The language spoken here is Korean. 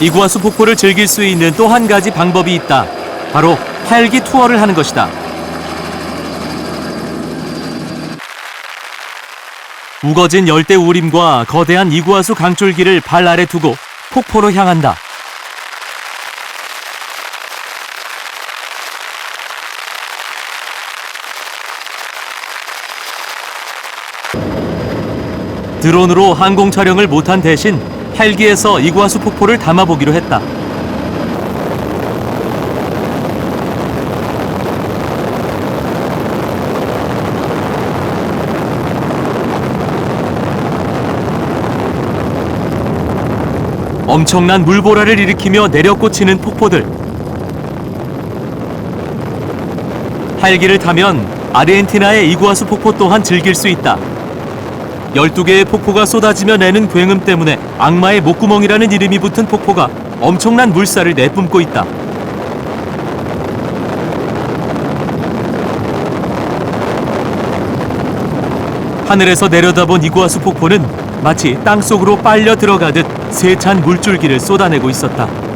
이구아수 폭포를 즐길 수 있는 또 한 가지 방법이 있다. 바로 헬기 투어를 하는 것이다. 우거진 열대 우림과 거대한 이구아수 강줄기를 발 아래 두고 폭포로 향한다. 드론으로 항공 촬영을 못한 대신 헬기에서 이구아수 폭포를 담아보기로 했다. 엄청난 물보라를 일으키며 내려꽂히는 폭포들. 헬기를 타면 아르헨티나의 이구아수 폭포 또한 즐길 수 있다. 12개의 폭포가 쏟아지며 내는 굉음 때문에 악마의 목구멍이라는 이름이 붙은 폭포가 엄청난 물살을 내뿜고 있다. 하늘에서 내려다본 이구아수 폭포는 마치 땅속으로 빨려 들어가듯 세찬 물줄기를 쏟아내고 있었다.